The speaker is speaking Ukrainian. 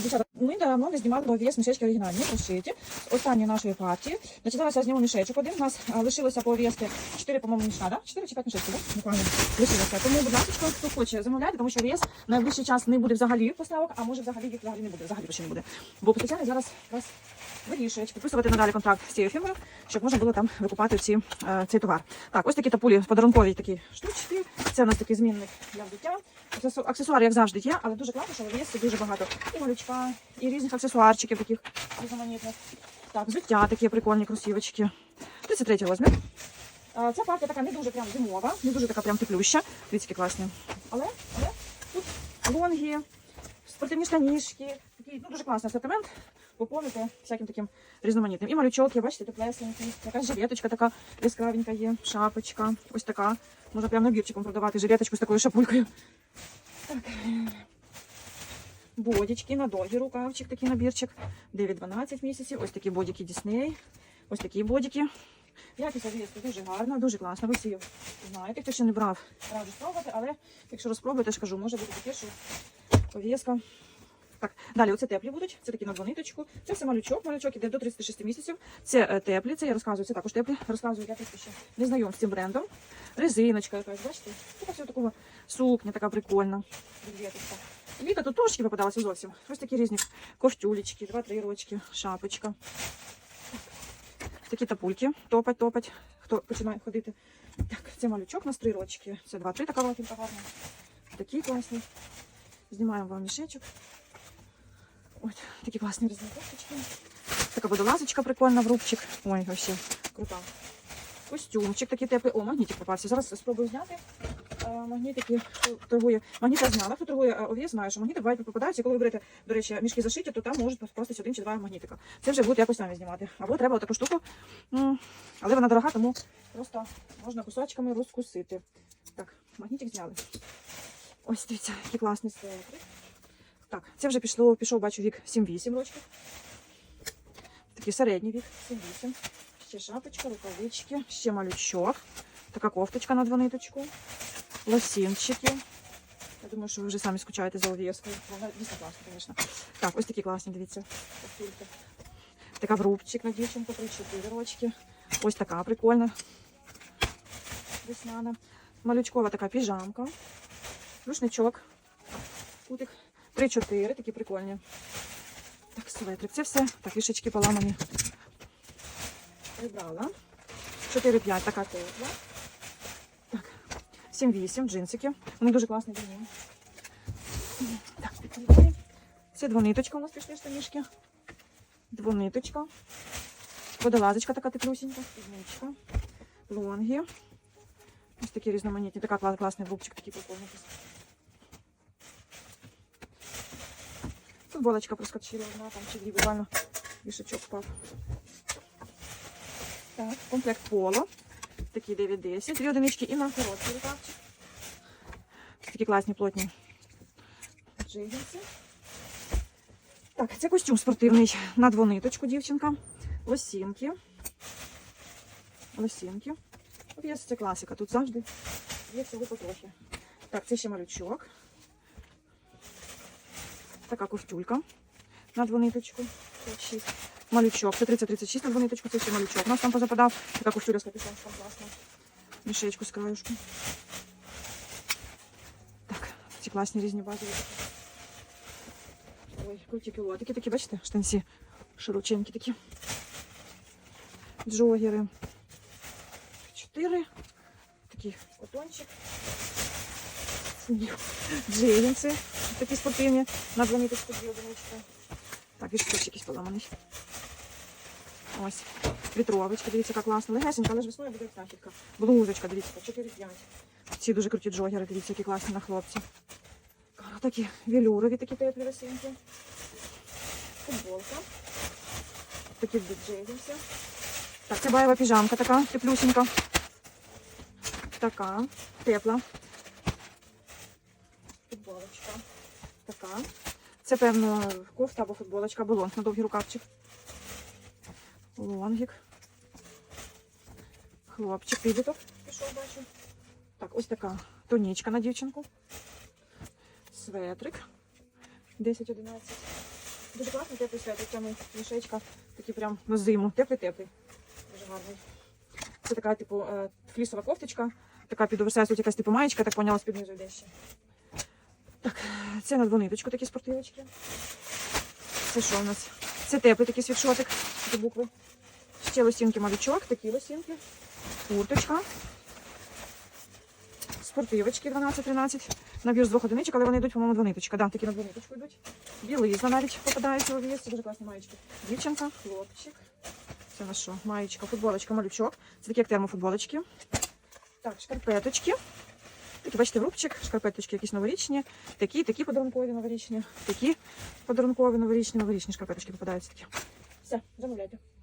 Дівчата, ми давно не знімали ОВС мішечки оригінальні, пошиті. з останньої нашої партії. Значить, зараз я зніму мішечок один. У нас лишилося по ОВС 4, по-моєму, мішка, да? 4 чи 5 мішечків, да? Лишилося. Тому, будь ласка, хто хоче замовляти, тому що ОВС найближчий час не буде взагалі поставок, а може взагалі їх взагалі не буде, взагалі не буде. Бо постачальник зараз якраз вирішує, чи підписувати надалі контракт з цією фірмою, щоб можна було там викупати ці, е, цей товар. Так, ось такі тапулі подарункові такі штучки. Це у нас такий змінник для взуття. Аксесу- Аксесуари, як завжди, є, але дуже класно, що є дуже багато. І малючка, і різних аксесуарчиків таких різноманітних. Так, взуття такі прикольні кросівочки. 33 розмір. Ця партія така не дуже прям зимова, не дуже така прям теплюща. Дивіться, класні. Але, але тут лонги, спортивні штанішки, такий ну, дуже класний асортимент. Поповнити всяким таким різноманітним. І малючок, є, бачите, теплесенький, якась жилеточка така яскравенька є, шапочка, ось така. Можна прямо набірчиком продавати жилеточку з такою шапулькою. Так. Бодічки на довгий рукавчик, такий набірчик. 9-12 місяців. Ось такі бодіки Дісней. Ось такі бодіки. Якість обв'язки дуже гарна, дуже класна. Ви всі знаєте, хто ще не брав, раджу спробувати, але якщо розпробуєте, ж кажу, може бути таке, що пов'язка. Так, далі оце теплі будуть, це такі на двониточку. Це все малючок, малючок іде до 36 місяців. Це е, теплі, це я розказую, це також теплі. Розказую, я ще не знайом з цим брендом. Резиночка якась, бачите? Така всього такого сукня, така прикольна. Ліка тут трошки попадалася зовсім. Ось такі різні ковтюлечки, два-три рочки, шапочка. Такі тапульки, топать, топать, хто починає ходити. Так, це малючок у нас три рочки. Це два-три така лапінка гарна. Такі класні. Знімаємо вам мішечок. Ось такі класні різні кофточки. Така водолазочка прикольна в рубчик. Ой, вообще крута. Костюмчик такий теплий. О, магнітик попався. Зараз спробую зняти. Е, Магнітики торгує. Магніта зняла, хто торгує ОВС, знає, що магніти бувають попадаються. Коли ви берете, до речі, мішки зашиті, то там можуть впастись один чи два магнітика. Це вже будуть якось самі знімати. Або треба таку штуку. Але вона дорога, тому просто можна кусочками розкусити. Так, магнітик зняли. Ось дивіться, який класний светрик. Так, це вже пішло, пішов, бачу, вік 7-8 років. Такий середній вік, 7-8. Ще шапочка, рукавички, ще малючок. Така кофточка на двониточку. Лосінчики. Я думаю, що ви вже самі скучаєте за ов'язкою. Вона дійсно класна, звісно. Так, ось такі класні, дивіться. Така врубчик на дівчинку, 3-4 рочки. Ось така прикольна. Весняна. Малючкова така піжамка. Рушничок. Кутик. 3-4, такі прикольні. Так, светрик. Це все. Так, вішечки поламані. Прибрала. 4-5, така тепла. Так. 7-8, джинсики. Вони дуже класні дені. Так. Це двониточка у нас пішли штанішки. Двониточка. Водолазочка така теплюсінька. Спідничка. Лонги. Ось такі різноманітні. Така класний рубчик, такий прикольний. Футболочка проскочила, одна там чи дві буквально вішачок впав. Так, комплект поло. Такі 9-10. Дві одинички і на короткий рукавчик. Такі класні плотні джинси. Так, це костюм спортивний на двониточку, дівчинка. Лосінки. Лосінки. Об'єс це класика. Тут завжди є всього потрохи. Так, це ще малючок. Така кофтюлька на двониточку. 46. Малючок. Це 30-36 на двониточку, це ще малючок. У нас там позападав. Така кофтюля з капюшончиком класна. Мішечку з краюшку. Так, ці класні різні базові. Ой, круті кілотики такі, бачите, штанці широченькі такі. Джогери. Чотири. Такий котончик. Джегінси. Такі спортивні. На два ниточку дві одинички. Так, ще якийсь поламаний. Ось. Вітровочка, дивіться, яка класна. Легесенька, але ж весною буде знахідка. Блузочка, дивіться, 4-5. Ці дуже круті джогери, дивіться, які класні на хлопці. Такі велюрові, такі теплі росинки. Футболка. Такі джегінси. Так, це баєва піжамка така, теплюсінька. Така, тепла. Футболочка. Це, певно, кофта або футболочка, або лонг на довгий рукавчик. Лонгік. Хлопчик, підліток пішов, бачу. Так, ось така тонічка на дівчинку. Светрик. 10-11. Дуже класний теплий святок, цьому мішечка, такий прям на зиму. Теплий-теплий. Дуже гарний. Це така, типу, е, флісова кофточка, така під оверсайз, тут якась типу маєчка, так поняла, з під низу йде ще. Так, це на двониточку такі спортивочки. Це що у нас? Це теплий такий світшотик, такі букви. Ще лосінки малючок, такі лосінки. Курточка. Спортивочки 12-13. Набір з двох одиничок, але вони йдуть, по-моєму, двониточка. Да, такі на двониточку йдуть. Білизна навіть попадається у віс. Дуже класні маєчки. Дівчинка, хлопчик. Це на що? Маєчка, футболочка, малючок. Це такі як термофутболочки. Так, шкарпеточки. Такі, бачите, рубчик, шкарпеточки якісь новорічні. Такі, такі подарункові новорічні. Такі подарункові новорічні, новорічні шкарпеточки попадаються такі. Все, замовляйте.